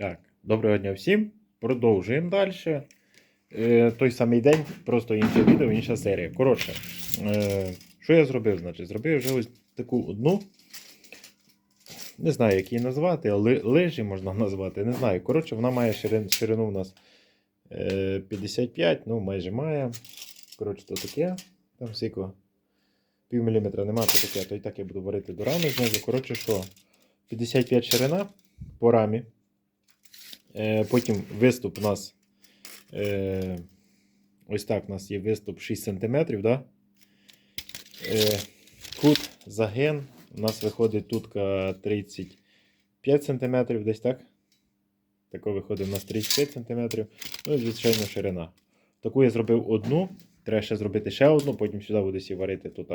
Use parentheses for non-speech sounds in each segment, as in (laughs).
Так, доброго дня всім. Продовжуємо далі. Е, той самий день, просто інше відео, інша серія. Коротше, е, що я зробив? Значить, зробив вже ось таку одну. Не знаю, як її назвати, але лижі можна (laughs) назвати. Не знаю. Коротше, вона має ширину, ширину у нас е, 55, ну майже має. Коротше, то таке. Там всіко пів міліметра нема, то таке, то і так я буду варити до рами знизу. Коротше, що 55 ширина по рамі. Е, потім виступ у нас. Е, ось так у нас є виступ 6 см. Да? Е, кут загин. У нас виходить тутка 35 см, десь так. Тако виходить у нас 35 см. Ну і звичайно ширина. Таку я зробив одну. Треба ще зробити ще одну, потім сюди буде сі варити тут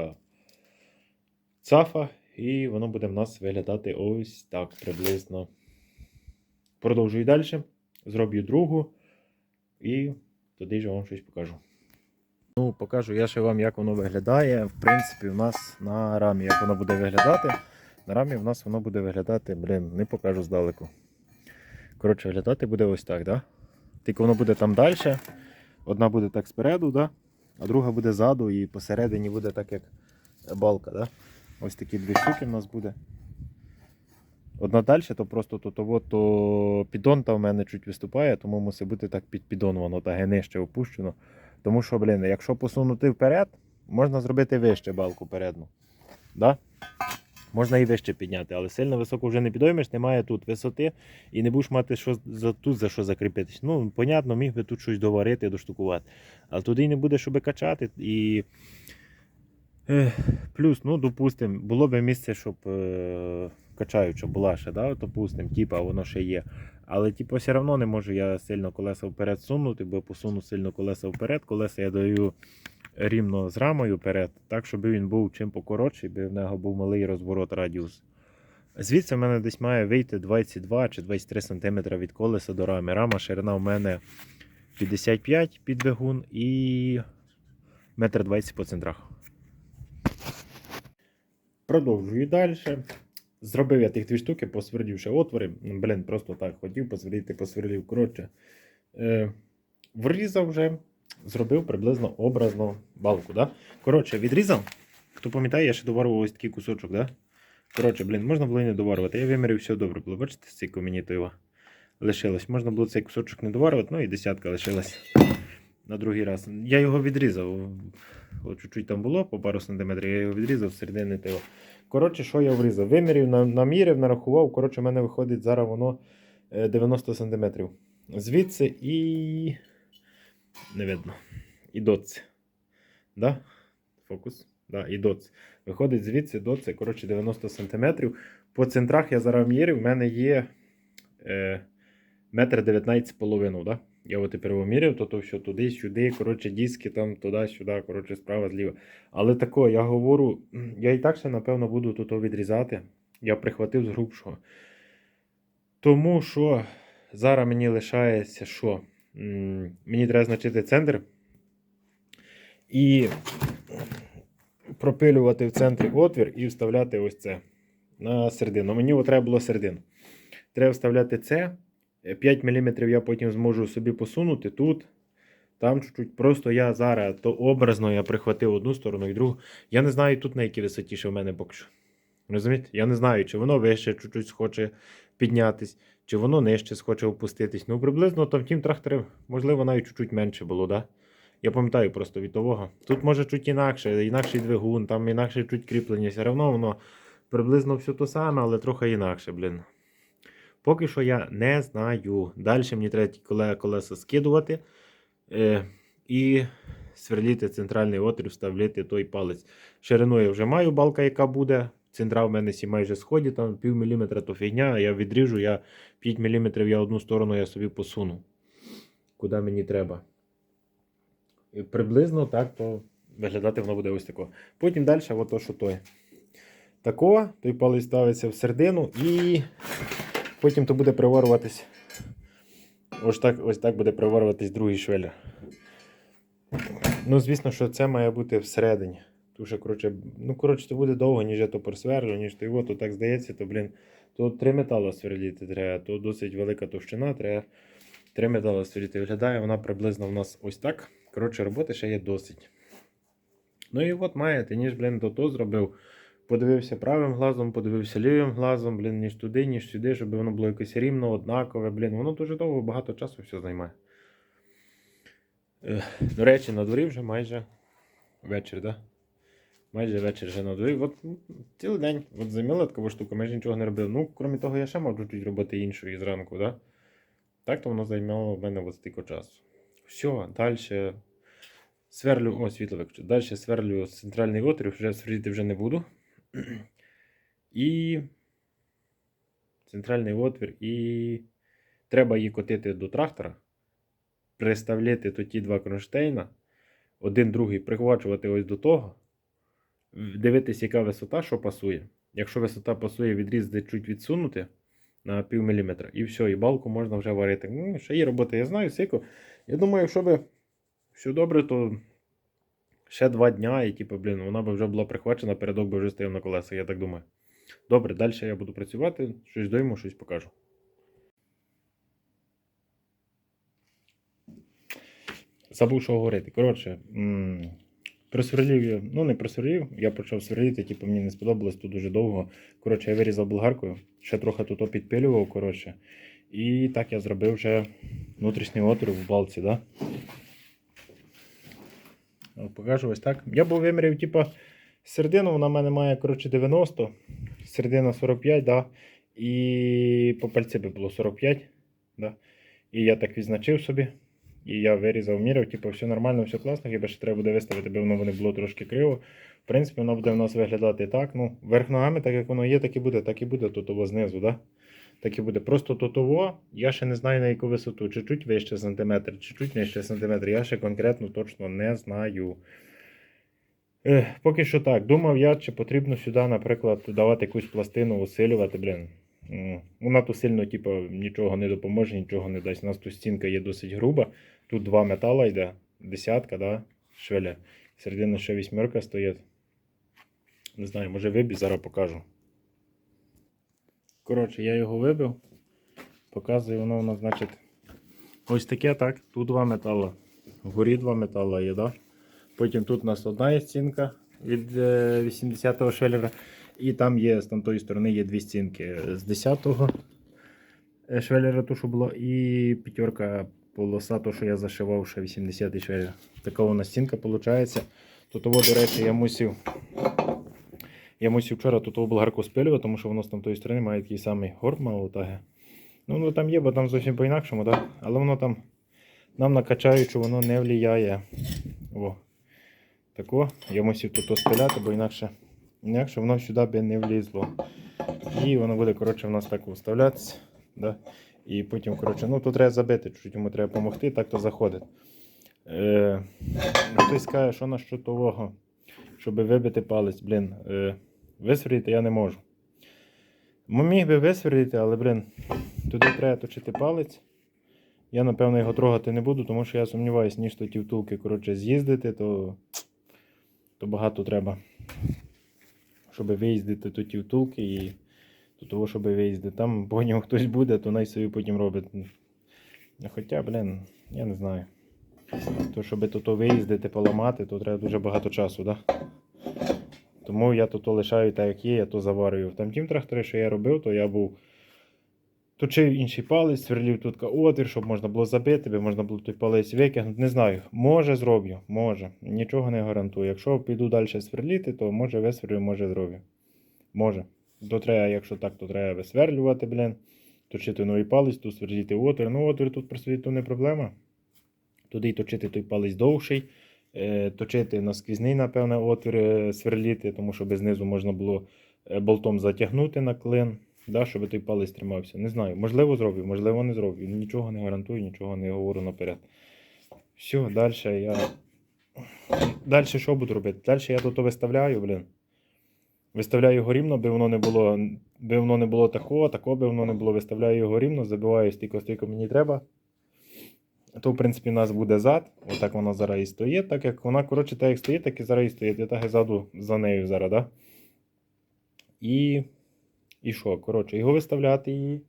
цафа, і воно буде в нас виглядати ось так приблизно. Продовжую далі. Зроблю другу і тоді ж вам щось покажу. Ну, покажу я ще вам, як воно виглядає. В принципі, у нас на рамі, як воно буде виглядати. На рамі в нас воно буде виглядати, блін, не покажу здалеку. Коротше, виглядати буде ось так, да? Тільки воно буде там далі. Одна буде так спереду, да? а друга буде ззаду і посередині буде так, як балка. Да? Ось такі дві штуки в нас буде. Одна далі, то просто то, то, то піддон там в мене чуть виступає, тому мусить бути так під так нижче опущено. Тому що, блін, якщо посунути вперед, можна зробити вище балку передну. Да? Можна і вище підняти, але сильно високо вже не підоймеш, немає тут висоти і не будеш мати що за, тут за що закріпитись. Ну, понятно, міг би тут щось доварити, доштукувати. Але туди не буде, щоб качати. І плюс, ну, допустимо, було б місце, щоб е, качаюча була ще, да, допустимо, типа воно ще є. Але типу, все одно не можу я сильно колеса вперед сунути, бо посуну сильно колеса вперед. Колеса я даю рівно з рамою вперед, так, щоб він був чим покоротший, бо в нього був малий розворот радіус. Звідси в мене десь має вийти 22 чи 23 см від колеса до рами. Рама ширина в мене 55 під двигун і 1,20 м по центрах. Продовжую далі. Зробив я тих дві штуки, посвердівши отвори. Блін, просто так хотів посверлити, посверлив. Коротше, е, врізав вже, зробив приблизно образну балку. Да? Коротше, відрізав. Хто пам'ятає, я ще доварував ось такий кусочок. Да? Коротше, блін, можна було і не доварювати. Я виміряв, все добре було. Бачите, стільки мені того лишилось. Можна було цей кусочок не доварювати, ну і десятка лишилась на другий раз. Я його відрізав. Чуть-чуть там було по пару сантиметрів, я його відрізав середини того. Коротше, що я врізав? Вимірів, на- наміряв, нарахував. Коротше, в мене виходить зараз воно е, 90 см. Звідси і. Не видно. І доц. Да? Фокус. Да, і доц. Виходить звідси доц, коротше, 90 см. По центрах я зараз міряв, в мене є е, метр 19 з половиною. Да? Я от тепер виміряв, то, то все туди, сюди, коротше, диски там, туди, сюди, коротше, справа, зліва. Але тако, я говорю, я і так ще, напевно, буду тут відрізати. Я прихватив з грубшого. Тому що зараз мені лишається що? Мені треба значити центр і пропилювати в центрі отвір і вставляти ось це на середину. Мені треба було середину. Треба вставляти це. 5 мм я потім зможу собі посунути тут. Там чуть-чуть. Просто я зараз то образно я прихватив одну сторону і другу. Я не знаю тут на якій висоті в мене що. Розумієте? Я не знаю, чи воно вище чуть-чуть схоче піднятись, чи воно нижче схоче опуститись. Ну, приблизно там тім тракторі, можливо, навіть чуть-чуть менше було, да? Я пам'ятаю просто від того. Тут може чуть інакше, інакший двигун, там інакше чуть кріплення. Все одно воно приблизно все то саме, але трохи інакше, блін. Поки що я не знаю. Далі мені треба колеса скидувати е, і сверліти центральний отвір, вставляти той палець. Ширину я вже маю балка, яка буде. Центра в мене сі майже сході, там пів міліметра то фігня, я відріжу, я 5 мм я одну сторону я собі посуну. Куди мені треба. І приблизно так то виглядати воно буде ось тако. Потім далі, от що той. Тако, той палець ставиться в середину і потім то буде приварюватись. Ось так, ось так буде приварюватись другий швелер. Ну, звісно, що це має бути всередині. Тому що, коротше, ну, коротше, це буде довго, ніж я то просверлю, ніж то його, то так здається, то, блін, то три метала сверліти треба, то досить велика товщина, треба три метала сверліти. Виглядає вона приблизно в нас ось так. Коротше, роботи ще є досить. Ну і от маєте, ніж, блін, то то зробив. Подивився правим глазом, подивився лівим глазом, блін, ніж туди, ніж сюди, щоб воно було якось рівно, однакове, блін, воно дуже довго, багато часу все займає. До речі, на дворі вже майже вечір, да? Майже вечір вже на дворі. От цілий день от займила така штука, майже нічого не робив. Ну, крім того, я ще мав чуть роботи іншої зранку, да? Так то воно займало в мене от стільки часу. Все, далі сверлю, о, світло виключу. Далі сверлю центральний отвір, вже сверлити вже не буду. (clears throat) І центральний отвір, і треба її котити до трактора, приставляти ті два кронштейна, один другий прихвачувати ось до того, дивитись, яка висота, що пасує. Якщо висота пасує, відріз чуть відсунути на пів міліметра, і все, і балку можна вже варити. Ну, ще є робота, я знаю, сико. Я думаю, якщо би все добре, то ще два дня, і типу, блін, вона би вже була прихвачена, передок би вже стояв на колесах, я так думаю. Добре, далі я буду працювати, щось дойму, щось покажу. Забув, що говорити. Коротше, просверлів я, ну не просверлів, я почав сверлити, типу, мені не сподобалось тут дуже довго. Коротше, я вирізав болгаркою, ще трохи тут підпилював, коротше. І так я зробив вже внутрішній отвір в балці, да? От Покажу так. Я був виміряв, типу, середину, вона в мене має коротше, 90, середина 45, да? і по пальці би було 45. Да? І я так відзначив собі. І я вирізав, міряв, типу, все нормально, все класно, хіба ще треба буде виставити, бо воно не було трошки криво. В принципі, воно буде в нас виглядати так. Ну, верх ногами, так як воно є, так і буде, так і буде тут знизу, да? Так і буде. Просто тотово, я ще не знаю на яку висоту, чуть-чуть вище сантиметр, чуть-чуть нижче сантиметр. Я ще конкретно точно не знаю. Ех, поки що так. Думав я, чи потрібно сюди, наприклад, давати якусь пластину, усилювати, блін. Вона тут сильно, типу, нічого не допоможе, нічого не дасть. У нас тут стінка є досить груба. Тут два метала йде, десятка, да, швеля. Середина ще вісьмерка стоїть. Не знаю, може вибій, зараз покажу. Коротше, я його вибив. Показую, воно у нас, значить, ось таке так. Тут два метала. Вгорі два метала є, да? Потім тут у нас одна є стінка від е, 80-го швеллера. І там є, з тої сторони є дві стінки з 10-го е, швеллера, ту, що було, і п'ятерка полоса, то, що я зашивав ще 80-й швеллер. Така у нас стінка виходить. Тут, до речі, я мусив. Я мусив вчора тут болгарку спилювати, тому що воно з тої сторони має такий самий горб мало таге. Ну, воно там є, бо там зовсім по-інакшому, да? але воно там нам накачаючи, воно не влияє. О. Я мусив тут спиляти, бо інакше, інакше воно сюди би не влізло. І воно буде, коротше, в нас так вставлятися. Да? І потім, коротше, ну тут треба забити, чуть йому треба допомогти, так то заходить. Е, хтось скаже, що на що того, щоб вибити палець, блін, е, висверлити я не можу. Міг би висверлити, але, блін, туди треба точити палець. Я, напевно, його трогати не буду, тому що я сумніваюся, ніж то ті втулки, коротше, з'їздити, то, то багато треба, щоб виїздити то ті втулки і до того, щоб виїздити. Там поняв хтось буде, то най собі потім робить. Ну, Хоча, блін, я не знаю. То, щоб то, то виїздити, поламати, то треба дуже багато часу, да? Тому я то лишаю так, як є, я то заварюю. В там тім тракторі, що я робив, то я був точив інший палець, сверлів тут отвір, щоб можна було забити, би можна було той палець викинути. Не знаю. Може зроблю, може. Нічого не гарантую. Якщо піду далі сверліти, то може висверлю, може зроблю. Може. То треба, якщо так, то треба висверлювати, блін. Точити новий палець, тут сверліти отвір. Ну, отвір тут просвіти, то не проблема. Туди й точити той палець довший. Е, точити на сквізний, напевне, отвір е, сверліти, тому що без низу можна було е, болтом затягнути на клин, да, щоб той палець тримався. Не знаю, можливо, зроблю, можливо, не зроблю. Нічого не гарантую, нічого не говорю наперед. Все, далі я. Далі що буду робити? Далі я тут виставляю, блін. Виставляю його рівно, би воно не було, би воно не було такого, такого би воно не було. Виставляю його рівно, забиваю стільки, скільки мені треба. То, в принципі, у нас буде зад. Отак вона зараз і стоїть. Так як вона, коротше, так як стоїть, так і зараз і стоїть. Я так і ззаду за нею зараз, да? І, І що? Коротше, його виставляти її.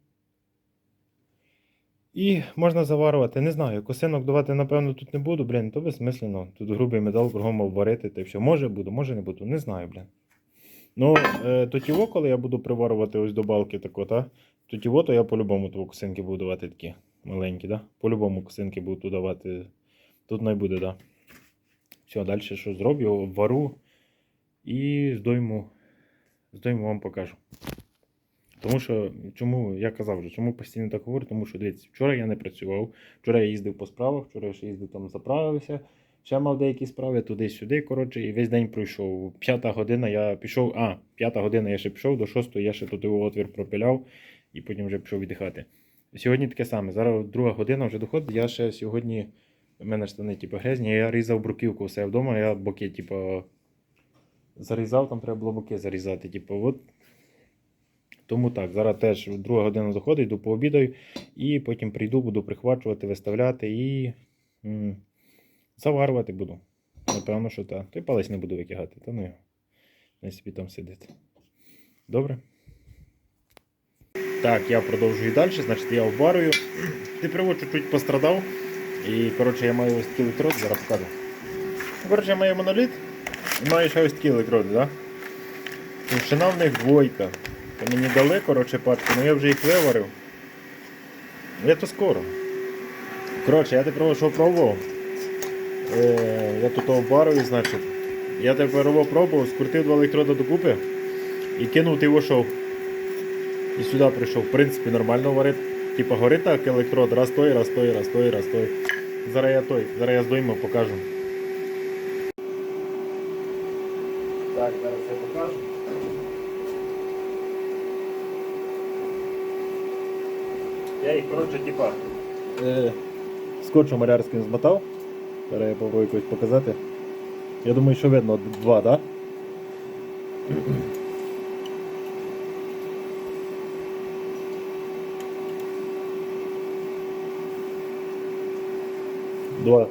І можна заварювати. Не знаю, косинок давати, напевно, тут не буду, блін, то безсмислено. Тут грубий метал кругом обварити, та все. Може буду, може не буду, не знаю, блін. Ну, е, то тіво, коли я буду приварювати ось до балки тако, та, то тіво, то я по-любому косинки буду давати такі маленькі, да? По-любому косинки буду тут давати. Тут не буде, да. Все, далі що зроблю, обвару і здойму, здойму вам покажу. Тому що, чому я казав вже, чому постійно так говорю, тому що дивіться, вчора я не працював, вчора я їздив по справах, вчора я ще їздив там заправився, ще мав деякі справи туди-сюди. Коротше, і весь день пройшов. П'ята година я пішов, а, п'ята година я ще пішов, до шостої я ще його отвір пропиляв і потім вже пішов віддихати. Сьогодні таке саме. Зараз друга година вже доходить. Я ще сьогодні. У мене штани типу, грязні, я різав бруківку себе вдома, я боки, типу, зарізав, там треба було боки зарізати. Типу, от. Тому так, зараз теж друга година доходить, йду пообідаю, і потім прийду, буду прихвачувати, виставляти і м, заварювати буду. Напевно, що так. Той палець не буду витягати, та ну його. Не собі там сидить. Добре? Так, я продовжую далі, значить я обварюю. Тепер чуть-чуть пострадав. І коротше я маю ось такий електрод, зараз покажу. Коротше, я маю моноліт і маю ще ось такі електроди, так? Товщина в них двойка. То мені дали, коротше, пачку, але я вже їх виварив. Я то скоро. Коротше, я тепер що пробував. Е, я тут обварюю, значить. Я тепер його пробував, скрутив два електроди докупи і кинув його шов. І сюди прийшов. В принципі, нормально варить. Типа горить так електрод, раз той, раз той, раз той, раз той. Зараз я той, зараз я здойму покажу. Так, зараз я покажу. Я їх, коротше, типа, е, скотчем малярським змотав. Зараз я попробую якось показати. Я думаю, що видно два, так? Да? два.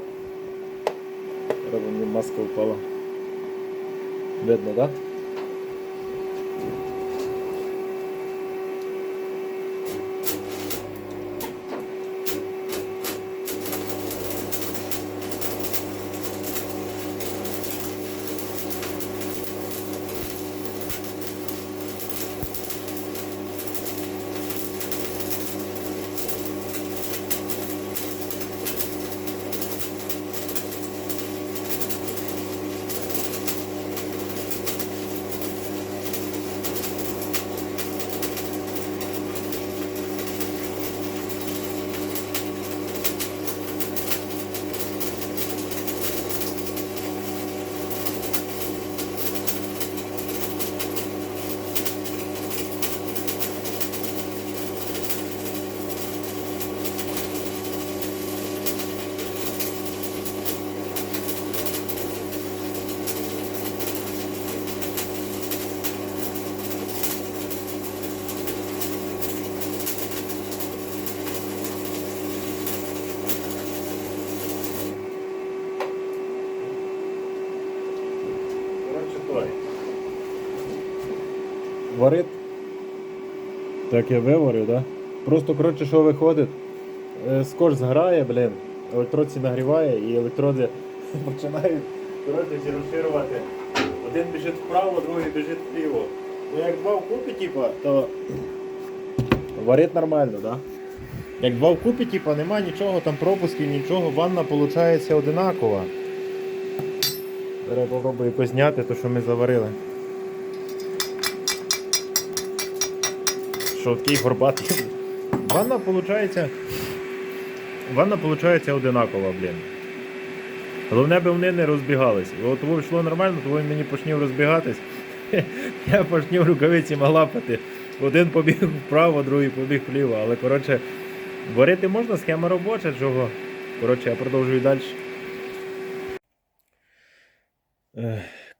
Радам ми маска упала. Бедно, да? Варить. Так я виварю, да? Просто, коротше, що виходить? Е, Скотч зграє, блін, електродці нагріває і електроди (laughs) починають коротше, всі. Один біжить вправо, другий біжить вліво. Ну як два вкупі, типа, то варить нормально, да? Як два вкупі, типа, нема нічого, там пропусків, нічого, ванна виходить одинакова. Зараз попробую якось зняти те, що ми заварили. Що такий горбатий. Ванна виходить. Ванна виходить одинакова, блін. Головне би вони не розбігалися. От того йшло нормально, то він мені почнів розбігатись. (laughs) Я почнів рукавиці лапати. Один побіг вправо, другий побіг вліво. Але коротше, варити можна, схема робоча, чого. Коротше, я продовжую далі.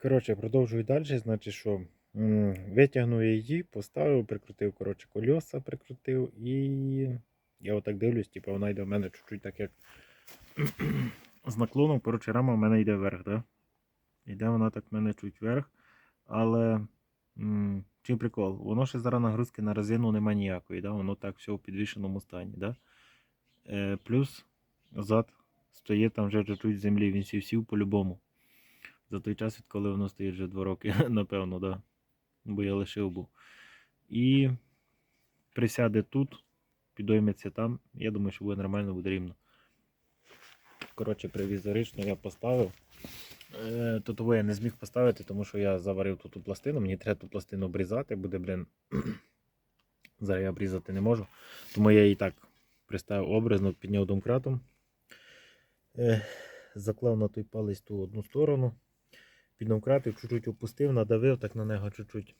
Коротше, продовжую далі. Значить, що витягнув її, поставив, прикрутив коротше, кольоса, прикрутив і я отак дивлюсь, типу, вона йде в мене чуть-чуть так як (clears throat) з наклоном. Коротше, рама в мене йде вверх, да? Йде вона так в мене чуть вверх. Але чим прикол? Воно ще зараз нагрузки на резину нема ніякої, да? воно так все в підвішеному стані. Да? Е, плюс зад стоїть там вже чуть-чуть землі, він сів сів по-любому. За той час, відколи воно стоїть вже 2 роки, (laughs) напевно, да. бо я лишив був. І присяде тут, підойметься там. Я думаю, що буде нормально, буде рівно. Коротше, привізорично я поставив. Е, Тут я не зміг поставити, тому що я заварив тут ту пластину. Мені треба ту пластину обрізати, буде, блін. (clears throat) Зараз я обрізати не можу. Тому я її так приставив обрізно, підняв домкратом. Е, Заклав на той палець ту одну сторону. Під домкратом чуть-чуть опустив, надавив так на нього чуть-чуть.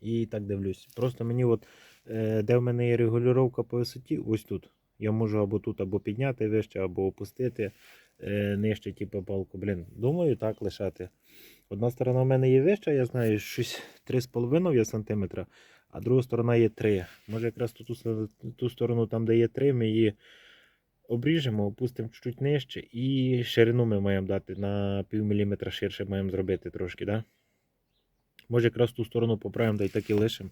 І так дивлюсь. Просто мені, от, е, де в мене є регулювання по висоті, ось тут. Я можу або тут або підняти вище, або опустити е, нижче, типу палку. Блін, думаю, так лишати. Одна сторона в мене є вища, я знаю, щось 3,5 є сантиметра, а друга сторона є 3. Може якраз ту, ту сторону, там, де є 3, ми її обріжемо, опустимо чуть нижче і ширину ми маємо дати на пів міліметра ширше маємо зробити трошки. Да? Може якраз ту сторону поправимо, да і так і лишимо.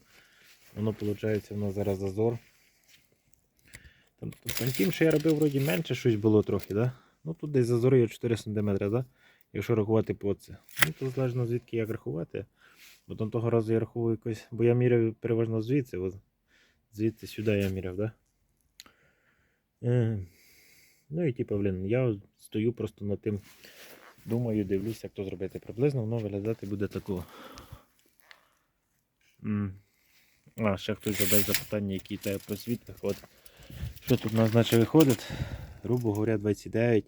Воно виходить, у нас зараз зазор. Там, там тим, що я робив, вроді менше щось було трохи, да? Ну тут десь зазори є 4 см, да? якщо рахувати по це. Ну, то залежно звідки як рахувати. Бо там того разу я рахував якось, бо я міряв переважно звідси, от, звідси сюди я міряв, да? Ну і типу, блін, я стою просто над тим, думаю, дивлюся, як то зробити. Приблизно воно виглядати буде такого. М. А, ще хтось задасть запитання, який тебе просвіт виходить. Що тут у нас значить виходить? Грубо говоря, 29.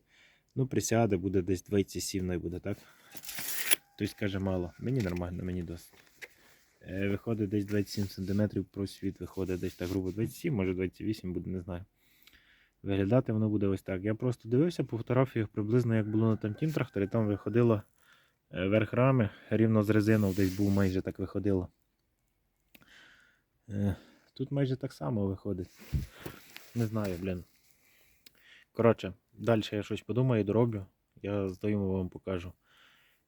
Ну, присяде, буде десь 27 най буде, так? Хтось каже мало. Мені нормально, мені досить. Е, виходить десь 27 см, просвіт виходить десь так грубо 27, може 28 буде, не знаю. Виглядати воно буде ось так. Я просто дивився по фотографіях приблизно як було на там тім тракторі, там виходило е, верх рами, рівно з резиною десь був майже так виходило. Е, Тут майже так само виходить. Не знаю, блін. Коротше, далі я щось подумаю, дороблю. Я здаю вам покажу.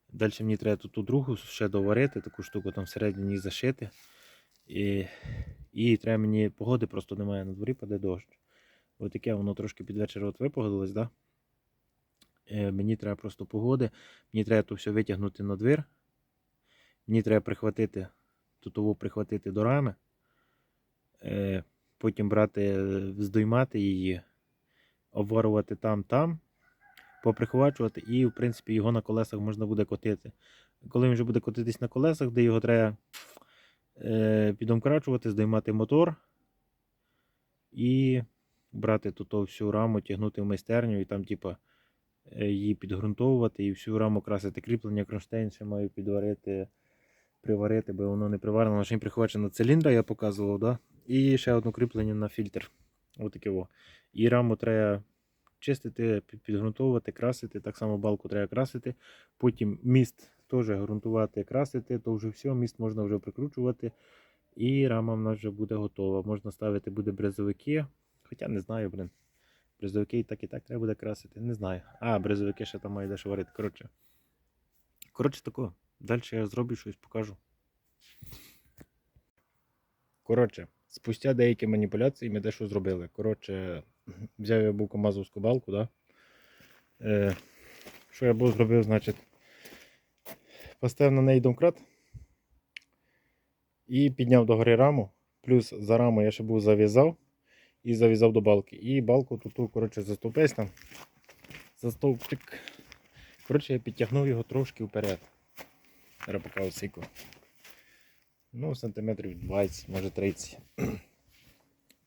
Далі мені треба тут ту другу ще доварити, таку штуку там всередині зашити. І, і треба мені погоди просто немає на дворі, паде дощ. Ось таке воно трошки під вечір от випогодилось, да? Е, мені треба просто погоди. Мені треба то все витягнути на двір. Мені треба прихватити, тутову прихватити до рами. Е, потім брати, е, здоймати її, обварувати там, там, поприховачувати, і, в принципі, його на колесах можна буде котити. Коли він вже буде котитись на колесах, де його треба е, підомкрачувати, здоймати мотор і брати тут всю раму, тягнути в майстерню і там, типа, е, її підґрунтовувати і всю раму красити кріплення, кронштейн ще маю підварити, приварити, бо воно не приварено, лише прихвачена циліндра, я показував, да? і ще одне кріплення на фільтр. Отаке во. І раму треба чистити, під- підґрунтовувати, красити. Так само балку треба красити. Потім міст теж ґрунтувати, красити, то вже все, міст можна вже прикручувати. І рама в нас вже буде готова. Можна ставити буде брезовики. Хоча не знаю, блин. Брезовики і так і так треба буде красити. Не знаю. А, брезовики ще там має дещо варити. Коротше. Коротше тако. Далі я зроблю щось, покажу. Коротше, спустя деякі маніпуляції ми дещо зробили. Коротше, взяв я був камазовську балку, да? Е, що я був зробив, значить, поставив на неї домкрат і підняв догори раму. Плюс за раму я ще був зав'язав і зав'язав до балки. І балку тут, коротше, застовпись там. Застовпчик. Коротше, я підтягнув його трошки вперед. Зараз покажу сіку. Ну, сантиметрів 20, може 30.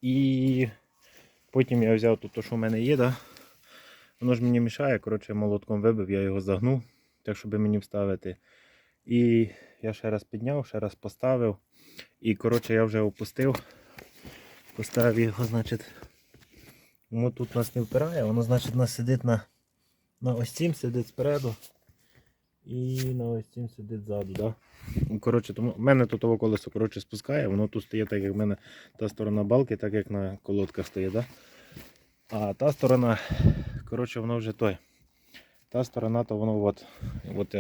І потім я взяв тут, то, що в мене є, да? воно ж мені мішає, коротше, молотком вибив, я його загнув, так щоб мені вставити. І я ще раз підняв, ще раз поставив. І коротше я вже опустив. Поставив його, значить. Воно тут нас не впирає, воно, значить, нас сидить на, на ось цім, сидить спереду. І на ось цім сидить ззаду. Да? Ну, Коротше, тому в мене тут того колесо коротше, спускає, воно тут стоїть так, як в мене та сторона балки, так як на колодках стоїть. Да? А та сторона, коротше, воно вже той. Та сторона, то воно от. от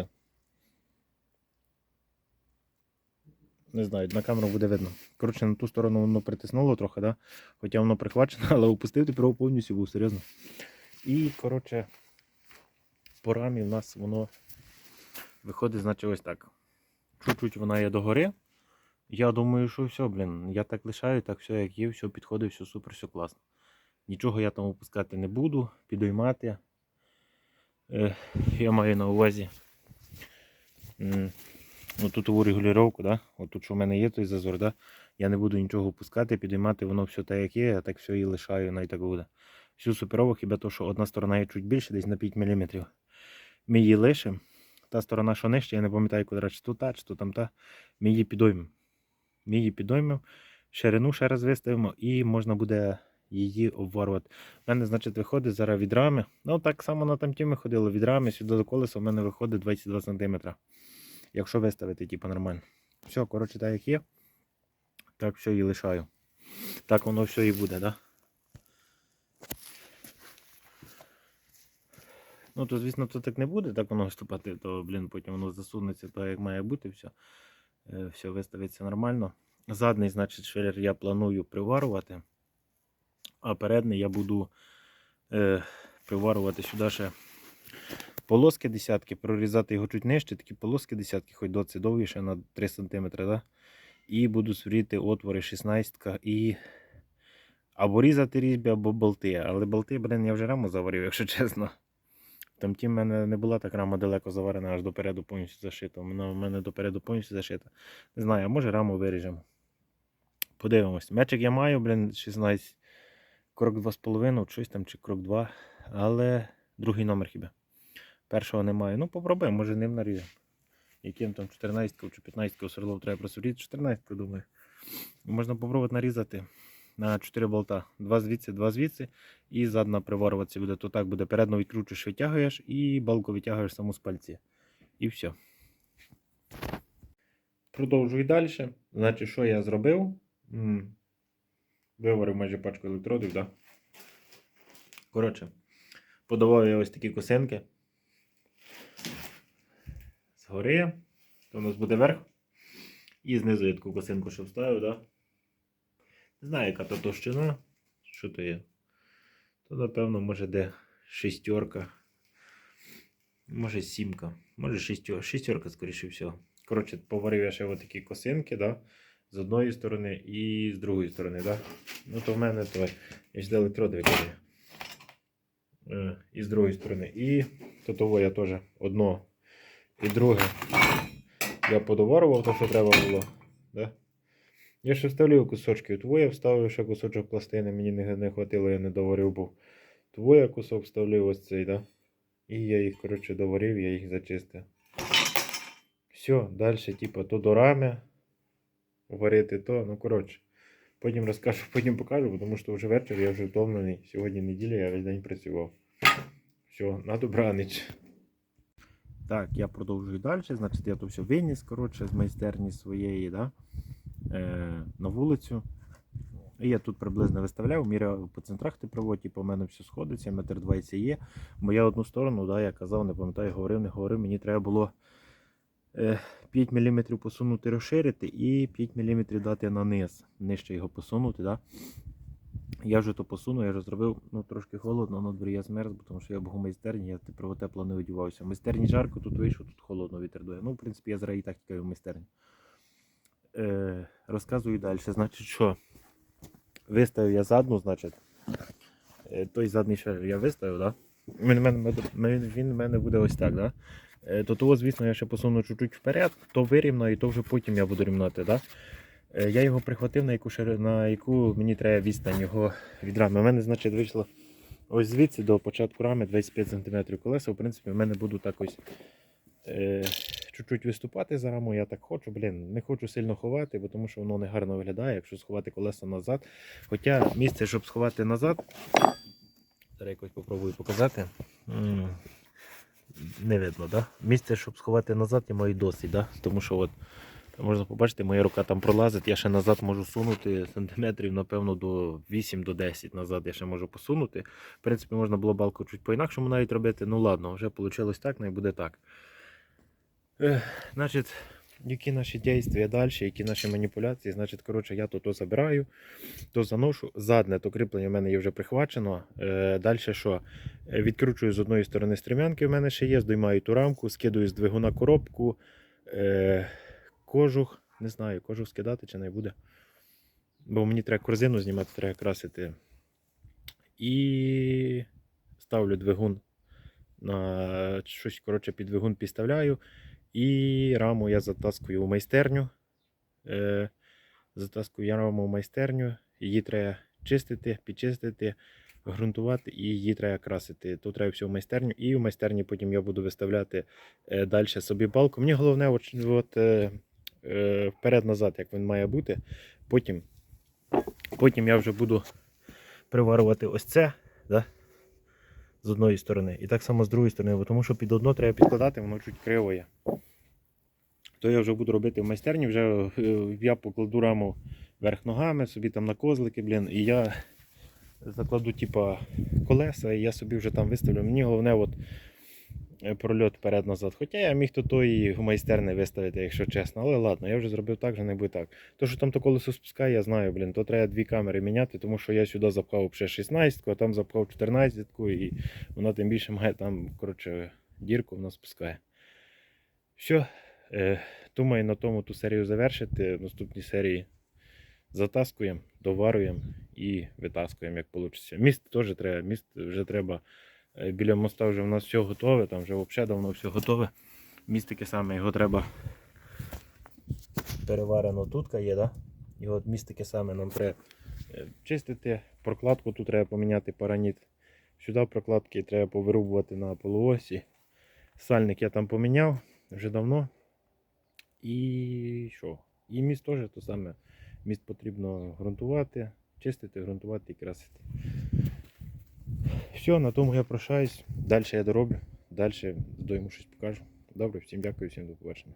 Не знаю, на камеру буде видно. Коротше, на ту сторону воно притиснуло трохи, да? хоча воно прихвачено, (laughs) але опустив тепер повністю був серйозно. І, коротше, по рамі в нас воно виходить, значить, ось так. Чуть-чуть вона є догори. Я думаю, що все, блін, я так лишаю, так все як є, все підходить, все супер, все класно. Нічого я там опускати не буду, підіймати. Е, я маю на увазі. Ну, тут регулювання, да? От тут, що в мене є, той зазор, да? я не буду нічого опускати, підіймати, воно все так, як є, я так все і лишаю, навіть так буде. Все суперово, хіба то, що одна сторона є чуть більше, десь на 5 мм. Ми її лишимо. Та сторона, що нижче, я не пам'ятаю, куди чи то та, чи то там та, ми її підіймемо. Ми її підіймемо, ширину ще раз виставимо і можна буде її обварювати. У мене, значить, виходить зараз від рами. Ну, так само на тамті ми ходили від сюди до колеса, у мене виходить 22 см. Якщо виставити, типу, нормально. Все, коротше, так як є. Так все і лишаю. Так воно все і буде, да? Ну, то, звісно, то так не буде, так воно виступати, то, блін, потім воно засунеться так, як має бути, все. Все виставиться нормально. Задний, значить, швеллер я планую приварувати, а передний я буду е, приварувати сюди ще полоски десятки, прорізати його чуть нижче, такі полоски десятки, хоч доці довгіше на 3 см, да? і буду сварити отвори 16 і або різати різьбі, або болти. Але болти, блин, я вже раму заварив, якщо чесно. Там ті в мене не була так рама далеко заварена, аж допереду повністю зашита. Вона в мене допереду повністю зашита. Не знаю, а може раму виріжемо. Подивимось. Мечик я маю, блін, 16. Крок 2,5, щось там, чи крок 2. Але другий номер хіба. Першого немає. Ну, попробуємо, може ним наріжемо. Яким там 14 чи 15 сверлов треба просверлити. 14, думаю. Можна попробувати нарізати на 4 болта. Два звідси, два звідси. І задна приварюватися буде. То так буде. Передно відкручуєш, витягуєш і балку витягуєш саму з пальці. І все. Продовжую далі. Значить, що я зробив? Виварив майже пачку електродів, так? Да? Коротше, подавав я ось такі косинки. Згори, то у нас буде верх. І знизу я таку косинку ще вставив, да? Не знаю, яка то товщина. Що то є? То, напевно, може де шістерка. Може сімка. Може шістьор... шістерка, скоріше всього. Коротше, поварив я ще отакі косинки, да? з одної сторони і з другої сторони. Да? Ну, то в мене то я ж електроди викидаю. Е, І з другої сторони. І то того я теж одно і друге. Я подоварував те, що треба було. Да? Я ще вставлю кусочки. Твоє вставив ще кусочок пластини, мені не, не хватило, я не доварив був. Твоє кусок вставлю ось цей, да? І я їх, коротше, доварив, я їх зачистив. Все, далі, типу, то до рами варити, то, ну коротше. Потім розкажу, (laughs) потім покажу, тому що вже вечір, я вже втомлений. Сьогодні неділя, я весь день працював. Все, на добраніч. Так, я продовжую далі. Значить, я то все виніс, коротше, з майстерні своєї, да? е, на вулицю. І я тут приблизно виставляв, міряв по центрах тепловоді, по мене все сходиться, метр 20 є. Бо я одну сторону, да, я казав, не пам'ятаю, говорив, не говорив, мені треба було е, 5 мм посунути, розширити і 5 мм дати на низ, нижче його посунути. Да? Я вже то посунув, я вже зробив ну, трошки холодно, на дворі я змерз, бо тому що я був у майстерні, я тепер тепло не одівався. В майстерні жарко, тут вийшов, тут холодно вітер дує. Ну, в принципі, я зараз і так тікаю в майстерні. Е, розказую далі. Значить, що виставив я задну, значить. Е, той задній шарер я виставив, да? Він, в мене, він, мене буде ось так, да? Е, то того, звісно, я ще посуну чуть-чуть вперед, то вирівнаю, і то вже потім я буду рівнати. Да? Е, Я його прихватив, на яку, на яку мені треба відстань його від рами. У мене, значить, вийшло ось звідси до початку рами 25 см колеса. В принципі, в мене будуть так ось е, чуть-чуть виступати за раму. Я так хочу, блін, не хочу сильно ховати, бо тому що воно не гарно виглядає, якщо сховати колеса назад. Хоча місце, щоб сховати назад, зараз якось попробую показати. Не видно, да? Місце, щоб сховати назад, я маю досить, да? тому що от Можна побачити, моя рука там пролазить, я ще назад можу сунути сантиметрів, напевно, до 8 до 10 назад я ще можу посунути. В принципі, можна було балку чуть по-інакшому навіть робити. Ну ладно, вже вийшло так, не буде так. Ех, значить, які наші дійства далі, які наші маніпуляції. Значить, коротше, я то, то забираю, то заношу. Задне то кріплення в мене є вже прихвачено. Е, далі що? Е, Відкручую з одної сторони стрімянки, в мене ще є, здоймаю ту рамку, скидую з двигуна коробку, е, кожух. Не знаю, кожух скидати чи не буде. Бо мені треба корзину знімати, треба красити. І ставлю двигун на щось, коротше, під двигун підставляю. І раму я затаскую у майстерню. Е, затаскую я раму в майстерню. Її треба чистити, підчистити, ґрунтувати і її треба красити. Тут треба все в майстерню. І в майстерні потім я буду виставляти е, далі собі балку. Мені головне, от, от, е, вперед-назад, як він має бути. Потім, потім я вже буду приварювати ось це. Да? З одної сторони. І так само з другої сторони, тому що під одно треба підкладати, воно чуть криво є. То я вже буду робити в майстерні, вже е, я покладу раму верх ногами, собі там на козлики, блін, і я закладу типа колеса, і я собі вже там виставлю. Мені головне от е, прольот вперед-назад. Хоча я міг то і в виставити, якщо чесно. Але ладно, я вже зробив так, вже не буде так. То, що там то колесо спускає, я знаю, блін, то треба дві камери міняти, тому що я сюди запхав ще 16-ку, а там запхав 14-ку і вона тим більше має там, коротше, дірку вона спускає. Все. Е, думаю, на тому ту серію завершити. В наступній серії затаскуємо, доварюємо і витаскуємо, як вийде. Міст теж треба. Міст вже треба. Е, Біля моста вже в нас все готове, там вже взагалі давно все готове. Міст таке саме, його треба переварено тут є, да? І от міст таке саме нам треба е, чистити. Прокладку тут треба поміняти параніт. Сюди прокладки треба повирубувати на полуосі. Сальник я там поміняв вже давно. І що? І міст теж то саме. Міст потрібно ґрунтувати, чистити, ґрунтувати і красити. Все, на тому я прощаюсь. Далі я дороблю. Далі дойму щось покажу. Добре, всім дякую, всім до побачення.